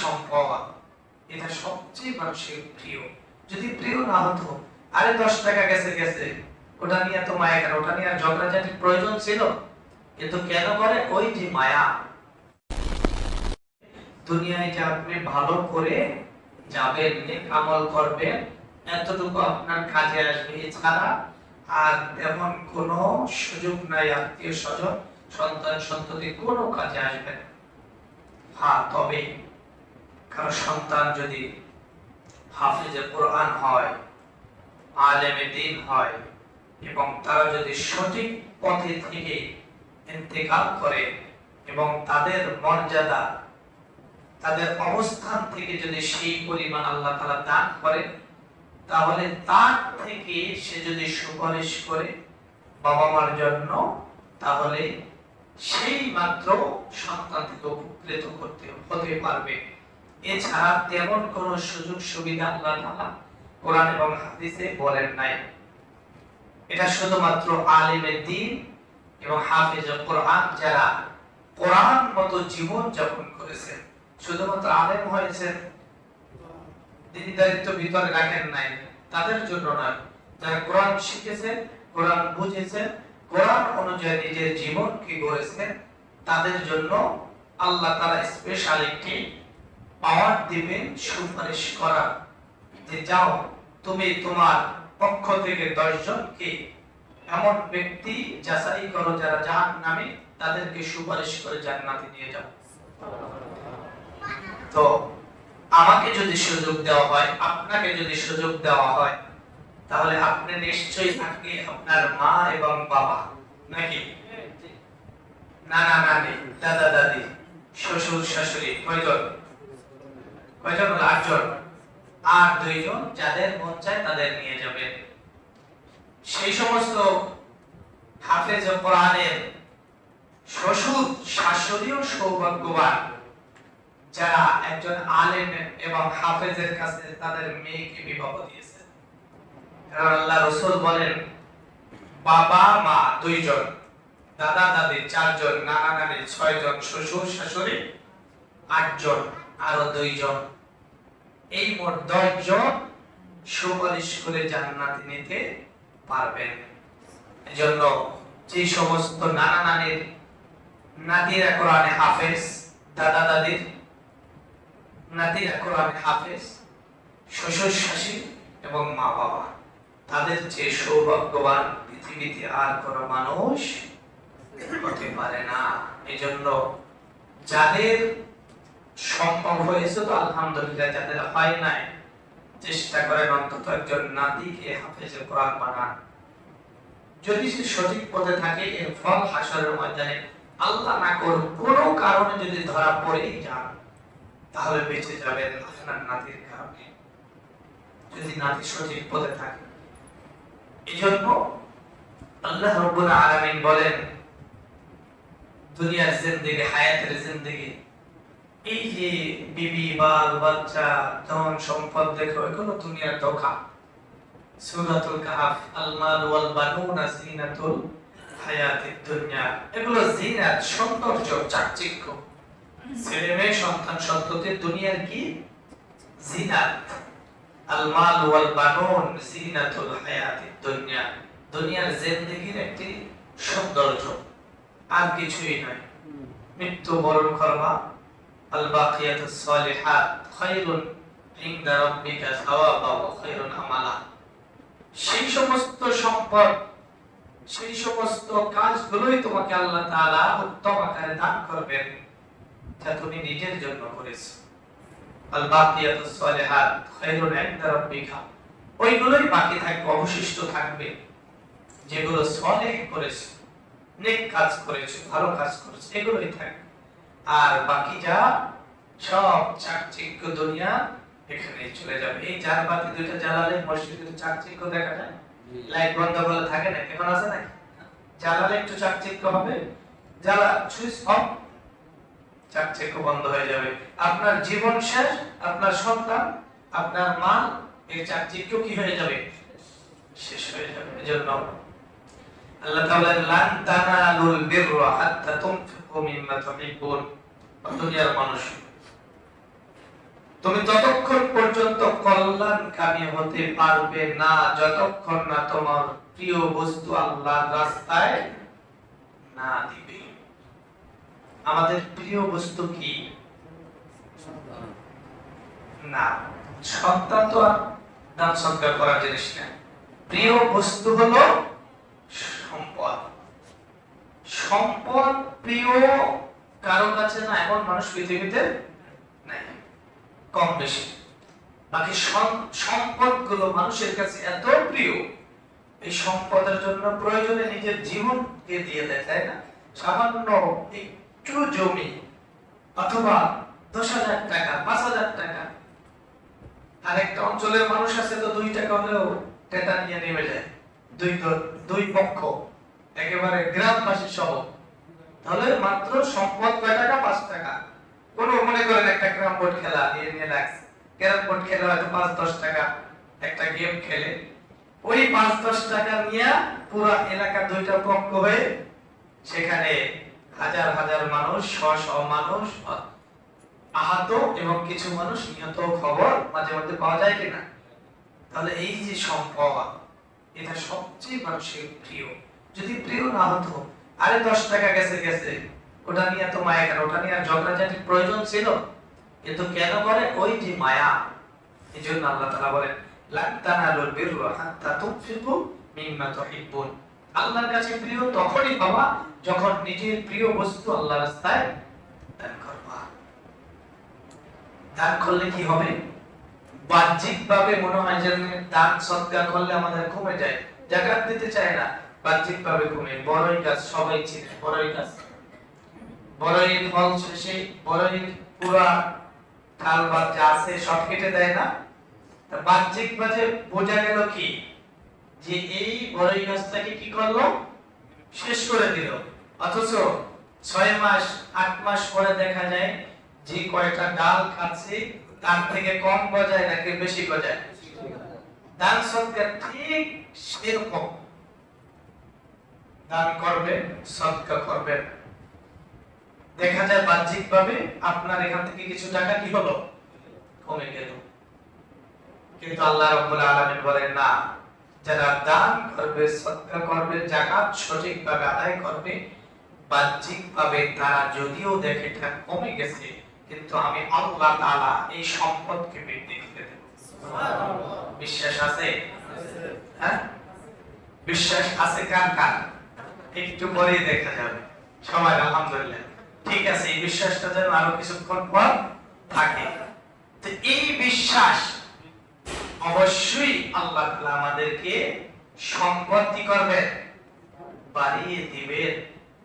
সম্পদ এটা সবচেয়ে মানুষের প্রিয়। যদি প্রিয় না হতো, আরে দশ টাকা গেছে গেছে। ওটা নিয়ে তো মায়া কেন? ওটা নিয়ে আর ঝগড়াঝাটির প্রয়োজন ছিল? কিন্তু কেন করে? ওই যে মায়া। দুনিয়ায় যে আপনি ভালো করে যাবেন আমল করবেন, এতটুকু আপনার কাজে আসবে। এছাড়া আর তেমন কোনো সুযোগ নাই, আত্মীয় স্বজন সন্তান সন্ততি কোনো কাজে আসবে না। হ্যাঁ তবে কারও সন্তান যদি হাফিজে কোরআন হয়, আলেমে দিন হয়, এবং তারা যদি সঠিক পথে থেকে ইন্তেকাল করে এবং তাদের মর্যাদা, তাদের অবস্থান থেকে যদি সেই পরিমাণ আল্লাহ তাআলা দান করে তাহলে তার থেকে সে যদি সুপারিশ করে বাবা মার জন্য, তাহলে সেই মাত্র সন্তান থেকে উপকৃত করতে হতে পারবে। এছাড়া তেমন কোন সুযোগ সুবিধা আল্লাহ তাআলা কোরআন এবং হাদিসে বলেন নাই। এটা শুধুমাত্র আলিমের দিন এবং হাফেজ কোরআন যারা কোরআন মতো জীবন যাপন শুধুমাত্র আলেম হয়েছেন ভিতরে রাখেন নাই, তাদের জন্য নয়। যারা কোরআন শিখেছেন, কোরআন বুঝেছেন, কোরআন অনুযায়ী নিজের জীবন কি গড়েছেন, তাদের জন্য আল্লাহ তারা স্পেশাল একটি পাওয়ার দিবেন সুপারিশ করা। যে যাও তুমি তোমার পক্ষ থেকে দশজনকে এমন ব্যক্তি যাচাই করো যারা জাহান নামে তাদেরকে সুপারিশ করে জান্নাতে নিয়ে যাও। তো আমাকে যদি সুযোগ দেওয়া হয় আপনাকে যদি সুযোগ দেওয়া হয় তাহলে আপনি নিশ্চয়ই থাকবে আপনার মা এবং বাবা নাকি? নানা নানি দাদা দাদি শ্বশুর শাশুড়ি কয়জন? কয়জন হলো? আটজন। আর দুইজন যাদের মন চায় তাদের নিয়ে যাবেন সেই সমস্ত হাফেজ কোরআনের শ্বশুর শাশুড়িও সৌভাগ্যবান, যারা একজন আলেম এবং হাফেজের কাছে তাদের মেয়েকে বিবাহ দিয়েছে। কারণ আল্লাহ রসুল বলেন, বাবা, মা দুইজন, দাদা, দাদি চারজন, নানা নানি ছয়জন, শ্বশুর শাশুড়ি আটজন, আরও দুইজন। এই মোট দশজন সুপারিশ করে জান্নাতে নিতে পারবেন। এজন্য যে সমস্ত নানা নানির নাতিরা কোরআনে হাফেজ, দাদা দাদির নাতিরা কোরআনে হাফেজ, শ্বশুর শাশুড়ি এবং মা বাবা, তাদের যে সৌভাগ্যবান পৃথিবীতে আর কোন মানুষ হতে পারে না। এজন্য যাদের সম্ভব হয়েছে তো আলহামদুলিল্লাহ যাদের হয় নাই। চেষ্টা করেন অন্তত একজন নাতিকে হাফেজে কোরআন বানান। যদি সে সঠিক পথে থাকে, এর ফল হাসরের ময়দানে আল্লাহ না করুক, কোনো কারণে যদি ধরা পড়েই যান, তাহলে বেঁচে যাবেন আপনার নাতির কারণে। যদি নাতি সঠিক পথে থাকে। এই জন্য আল্লাহ রব্বুল আলামিন বলেন, দুনিয়ার জিন্দেগি, হায়াতের জিন্দেগি এই যে বিবি, বাল, বাচ্চা, ধন, সম্পদ দেখো, এগুলো দুনিয়ার ধোকা। সূরাতুল কাহাফ আল মাল ওয়াল বানুনা জিনাতুল হায়াতিদ দুনিয়া। এগুলো জিনাত সৌন্দর্য, চাকচিক্য। ছেলে মেয়ে সন্তান, সন্ততি, দুনিয়ার কি? জিনাত আল মাল ওয়াল বানুন জিনাতুল হায়াতিদ দুনিয়া। দুনিয়ার জিন্দেগির একটি সৌন্দর্য। আর কিছুই নয়। মৃত্যু বরণ করবা আল বাকিয়াতুস সালিহাত সেই সমস্ত সম্পদ, সেই সমস্ত কাজগুলোই তোমাকে আল্লাহ তাআলা উত্তম আকারে দান করবেন যা তুমি নিজের জন্য করেছ। আল বাকিয়াতুস সালিহাত খায়রুন ইনদা রাব্বিকা। ওইগুলোই বাকি থাকবে, অবশিষ্ট থাকবে। যেগুলো সলেহ করেছ, নেক কাজ করেছ, ভালো কাজ করেছ, এগুলোই থাকবে। আর বাকি যা, সব চাকচিক্য দুনিয়া এখানে চলে যাবে। এই চার বাতি দুইটা জ্বালালে মসজিদে চাকচিক্য দেখা যায়? লাইট বন্ধ করলে থাকে না এখন আছে নাকি? জ্বালালে একটু চাকচিক্য হবে জ্বালা সুইচ অফ, চাকচিক্য বন্ধ হয়ে যাবে। আপনার জীবন শেষ, আপনার সন্তান, আপনার মা, এই চাকচিক্য কি হয়ে যাবে? শেষ হয়ে যাবে। এজন্য আল্লাহ তাআলা লান তানালুল বিররা হাত্তা তুনফিকু মিম্মা তুহিব্বুন। দুনিয়ার মানুষ, তুমি ততক্ষণ পর্যন্ত কল্যাণকামী হতে পারবে না, যতক্ষণ না তোমার প্রিয় বস্তু আল্লাহর রাস্তায় না দিবে। আমাদের প্রিয় বস্তু কি? না, সন্তান তো দান সৎকার করার জিনিস না। প্রিয় বস্তু হলো সম্পদ সম্পদ প্রিয় কারও কাছে না এমন মানুষ পৃথিবীতে নাই, কম বেশি। বাকি সম্পদগুলো মানুষের কাছে এত প্রিয়, এই সম্পদের জন্য প্রয়োজনে নিজের জীবনকে দিয়ে দেয়, তাই না? সামান্য একটু জমি অথবা দশ হাজার টাকা, পাঁচ হাজার টাকা। আর একটা অঞ্চলের মানুষ আছে তো দুই টাকা হলেও টেটা নিয়ে নেমে যায়, দুই দুই পক্ষ। একেবারে গ্রামবাসী সহ। তাহলে মাত্র সম্পদ কয় টাকা? পাঁচ টাকা। কোন মনে করেন একটা গ্রাম বোর্ড খেলা নিয়ে নিয়ে লাগছে ক্যারাম বোর্ড খেলা হয়তো পাঁচ, দশ টাকা একটা গেম খেলে। ওই পাঁচ, দশ টাকা নিয়ে পুরো এলাকা দুইটা পক্ষ হয়ে সেখানে হাজার হাজার মানুষ শ শ মানুষ, আহত এবং কিছু মানুষ নিহত খবর মাঝে মধ্যে পাওয়া যায় কিনা? তাহলে এই যে সম্পদ, এটা সবচেয়ে মানুষের প্রিয়। যদি প্রিয় না হতো, আরে দশ টাকা গেছে গেছে। ওটা নিয়ে তো মায়া কেন? ওটা নিয়ে ঝগড়াঝাটির প্রয়োজন ছিল কিন্তু কেন করে? ওই যে মায়া। এই জন্য আল্লাহ তালা বলেন আল্লাহর কাছে প্রিয় তখনই পাবা যখন নিজের প্রিয় বস্তু আল্লাহর রাস্তায় দান করবা। দান করলে কি হবে? বাহ্যিক ভাবে মনে হয় যে দান সৎকার করলে আমাদের কমে যায়, জাকাত দিতে চায় না। বাহ্যিক ভাবে কমে বড়ই গাছ সবাই চিনে, বড়ই গাছ বড়ই ফল শেষে বড়ই পুরা ঠাল বা যা আছে সব কেটে দেয় না? বাহ্যিক ভাবে বোঝা গেল কি? যে এই বড়ই গাছটাকে কি করল? শেষ করে দিল। অথচ ছয় মাস, আট মাস পরে দেখা যায় যে কয়টা ডাল খাচ্ছে, তার থেকে কম গজায় নাকি বেশি গজায়? দান সৎকার ঠিক সেরকম। দান করবেন সৎকার করবেন। দেখা যায় বাহ্যিক ভাবে আপনার এখান থেকে কিছু টাকা কি হলো? কমে গেল। কিন্তু আল্লাহ রাব্বুল আলামিন বলেন না যারা দান করবে সৎকার করবে যাকাত সঠিকভাবে আদায় করবে বাহ্যিকভাবে তারা যদিও দেখে এটা কমে গেছে কিন্তু আমি আল্লাহ তাআলা এই সম্পদকে বৃদ্ধি করে দেব। বিশ্বাস আছে। হ্যাঁ? বিশ্বাস আছে কার কার? একটু পরে দেখা যাবে। সবাই আলহামদুলিল্লাহ। ঠিক আছে, এই বিশ্বাসটা যেন আরও কিছুক্ষণ পর থাকে। তো এই বিশ্বাস অবশ্যই আল্লাহ আমাদেরকে সম্পত্তি করবেন বাড়িয়ে দিবেন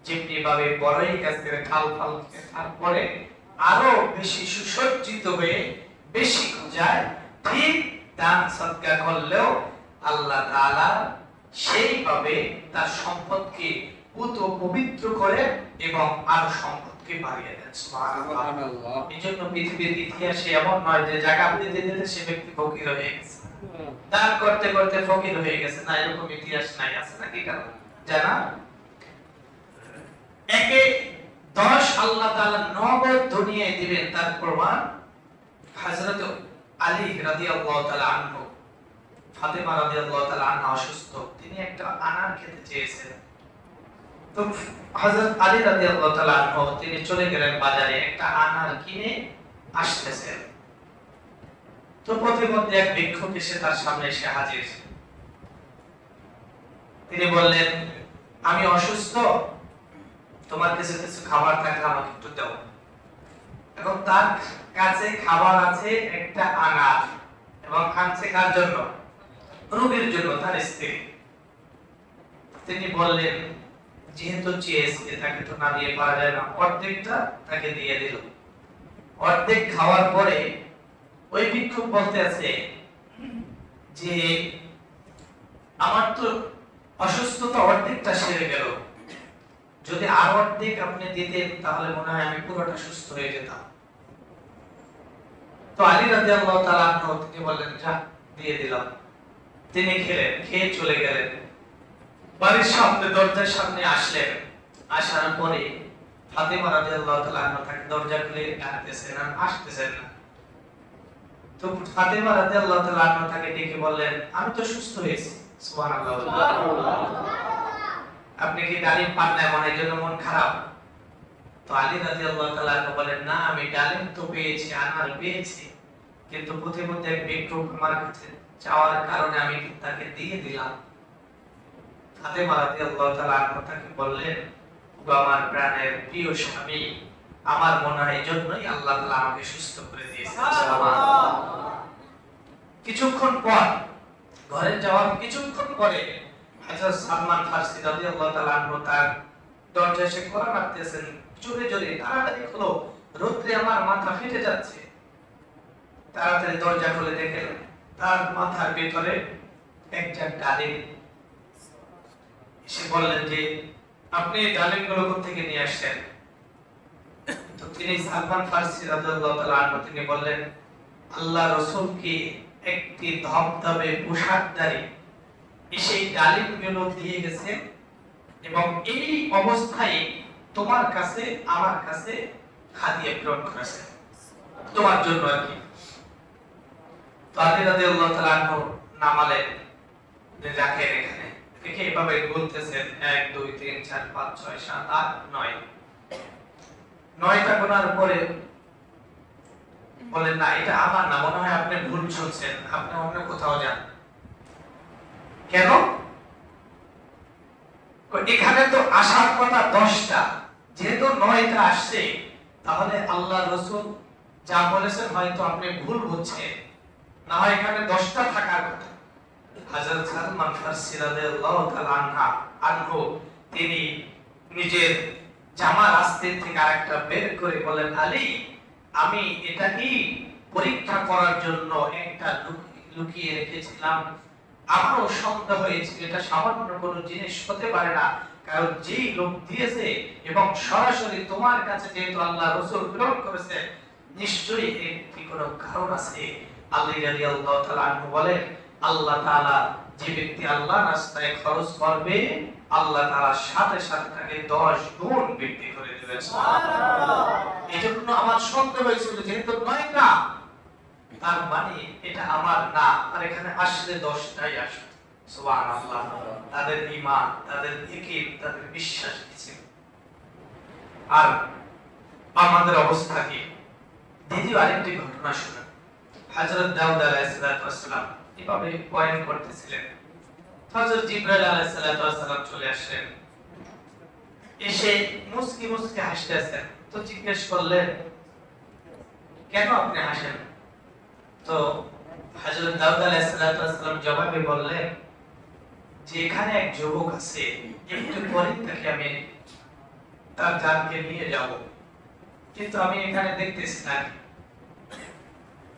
যেমনি ভাবে বড়ই গাছের ঠাল ফাল তারপরে আরও বেশি সুসজ্জিত হয়ে বেশি যায় ঠিক দান সৎকার করলেও আল্লাহ তাআলা সেইভাবে তার সম্পদকে পুত পবিত্র করে এবং আরও সম্পদকে বাড়িয়ে দেন সুবহানাল্লাহ। এই জন্য পৃথিবীর ইতিহাসে এমন নয় যে জাকাত দিতে দিতে সে ব্যক্তি ফকির হয়ে গেছে। দান করতে করতে ফকির হয়ে গেছে না এরকম ইতিহাস নাই আছে নাকি কারণ জানা? একে দশ আল্লাহ তাআলা নগদ দুনিয়ায় দিবেন তার প্রমাণ হযরত আলী রাদিয়াল্লাহু তাআলা আনহু। ফাতেমা রাদিয়াল্লাহু আনহা অসুস্থ। তিনি একটা আনার খেতে চেয়েছিলেন তো আলী তিনি চলে গেলেন বাজারে, একটা আনার কিনে আসতেছেন। তো এক এসে তার সামনে এসে হাজির। তিনি বললেন, আমি অসুস্থ, তোমার কাছে কিছু খাবার থাকলে আমাকে একটু দাও। এখন তার কাছে খাবার আছে একটা আনার, এবং আনছে কার জন্য? রোগীর জন্য তার স্ত্রী। তিনি বললেন, যেহেতু চেয়েছে তাকে তো না দিয়ে পারা যায় না, অর্ধেকটা তাকে দিয়ে দিল। অর্ধেক খাওয়ার পরে ওই ভিক্ষুক বলতে আছে যে, আমার তো অসুস্থতা অর্ধেকটা সেরে গেল। যদি আর অর্ধেক আপনি দিতেন, তাহলে মনে হয় আমি পুরোটা সুস্থ হয়ে যেতাম। তো আলী রাজি আল্লাহ তিনি বললেন, যা, দিয়ে দিলাম। তিনি খেলেন, খেয়ে চলে গেলেন। বাড়ির সামনে, দরজার সামনে আসলেন। আসার পরে তাকে দরজা খুলে ডাকতেছেন আর আসতেছেন না। তো তাকে ডেকে বললেন, আমি তো সুস্থ হয়েছি। আপনি কি ডালিম পান না? মনে জন্য মন খারাপ। তো আলী রাদিয়াল্লাহু তাআলা বলেন, না, আমি ডালিম তো পেয়েছি, আনার পেয়েছি। কিন্তু পথে মধ্যে এক আমার কাছে চাওয়ার কারণে আমি তাকে দিয়ে দিলাম রাদিয়াল্লাহু তাআলা আনহা তাকে বললেন আমার প্রাণের প্রিয় স্বামী, আমার মনে হয় এজন্যই আল্লাহ তাআলা আমাকে সুস্থ করে সুবহানাল্লাহ। কিছুক্ষণ পর, ঘরে যাওয়ার কিছুক্ষণ পরে হযরত সালমান ফারসি তাআলা আনহু তার দরজায় এসে কড়া নাড়তেছেন জোরে জোরে, তাড়াতাড়ি খোলো, রোদ্রে আমার মাথা ফেটে যাচ্ছে তাড়াতাড়ি দরজা খুলে দেখেন তার মাথার ভিতরে একটা ডালিম। এসে বললেন যে, আপনি এই ডালিমগুলো থেকে নিয়ে আসছেন? তো তিনি সালমান ফারসি তিনি বললেন, আল্লাহ রাসূলকে একটি ধবধবে পোশাকধারী এসে এই ডালিমগুলো দিয়ে গেছে এবং এই অবস্থায় তোমার কাছে, আমার কাছে হাদিয়া প্রেরণ করেছে। তোমার জন্য আর কি? এখানে। আপনি ভুল শুনছেন। আপনি অন্য কোথাও যান। কেন? এখানে তো আসার কথা দশটা। যেহেতু নয়টা আসছে, তাহলে আল্লাহ রসুল যা বলেছেন হয়তো আপনি ভুল বুঝছেন। না হয় এখানে দশটা থাকার কথা। হাজরত সালমান ফারসি রাদিয়াল্লাহু তাআলা আনহা তিনি নিজের থেকে আরেকটা বের করে বলেন, আলী, আমি এটা কি পরীক্ষা করার জন্য একটা লুকিয়ে রেখেছিলাম। আমারও সন্দেহ এটা সামান্য কোনো জিনিস হতে পারে না। কারণ যেই লোক দিয়েছে এবং সরাসরি তোমার কাছে যেহেতু আল্লাহ রসুল করেছে, নিশ্চয়ই একটি কোনো কারণ আছে? আল্লাহ রাদিয়াল্লাহু তাআলা আনহু বলেন আল্লাহ তাআলা যে ব্যক্তি আল্লাহ রাস্তায় খরচ করবে আল্লাহ তাআলা সাথে সাথে তাকে 10 গুণ বৃদ্ধি করে দেবেন। আমার সন্দেহ হয়েছিল যেহেতু নয় না। তার মানে এটা আমার না আর এখানে আসলে দশটাই আসবে সুবহানাল্লাহ। তাদের ঈমান তাদের ইকিন তাদের বিশ্বাস আর আমাদের অবস্থা কি? দ্বিতীয় আরেকটি ঘটনা শুনেন। হযরত দাউদ আলাইহিস সালাম এভাবে পয়েন্ট করতেছিলেন। হযরত জিবরাইল সালাম চলে আসলেন। এসে মুসকি মুসকি হাসতেছেন। তো জিজ্ঞেস করলেন, কেন আপনি হাসেন? তো হযরত দাউদ আলাইহিস সালাম জবাবে বললেন যে এখানে এক যুবক আছে, একটু পরে তাকে আমি তার জানকে নিয়ে যাব। কিন্তু আমি এখানে দেখতেছি না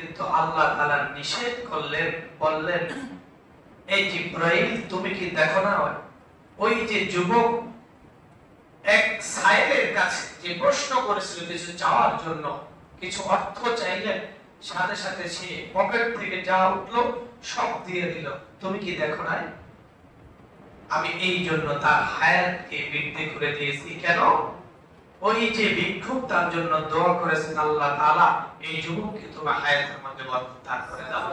কিন্তু আল্লাহ তাআলা নিষেধ করলেন, বললেন, এই জিব্রাইল, তুমি কি দেখো না? ওই যে যুবক এক সাহেবের কাছে যে প্রশ্ন করেছিল কিছু চাওয়ার জন্য, কিছু অর্থ চাইলেন, সাথে সাথে সে পকেট থেকে যা উঠল, সব দিয়ে দিল, তুমি কি দেখো নাই? আমি এই জন্য তার হায়াতকে বৃদ্ধি করে দিয়েছি। কেন? ওই যে ভিক্ষুক তার জন্য দোয়া করেছেন আল্লাহ তাআলা এই যুবককে তোমার হায়াতের মধ্যে বরকত করে দাও।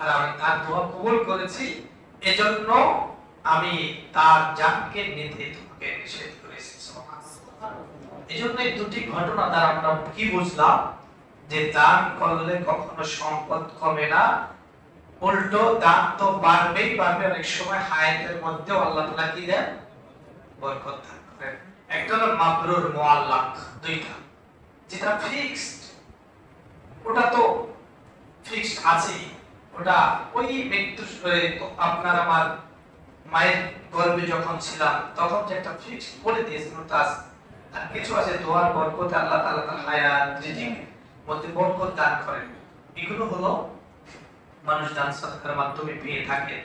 আর আমি তার দোয়া কবুল করেছি এজন্য আমি তার জানকে নিতে তোমাকে নিষেধ করেছি এই জন্য এই দুটি ঘটনা দ্বারা আমরা কি বুঝলাম যে দান করলে কখনো সম্পদ কমে না উল্টো দান তো বাড়বেই বাড়বে। অনেক সময় হায়াতের মধ্যেও আল্লাহ তাআলা কি দেন? বরকত করেন। একটা হলো মাবরুর দুইটা, যেটা ফিক্সড ওটা তো ফিক্সড ওটা ওই মৃত্যু আপনার আমার মায়ের গর্ভে যখন ছিলাম, তখন যে একটা ফিক্সড করে দিয়েছেন ওটা আর কিছু আছে, দোয়ার বরকতে আল্লাহ তাআলা তার হায়াত, রিজিক মধ্যে বরকত দান করেন। এগুলো হলো মানুষ দান সদকার মাধ্যমে পেয়ে থাকে।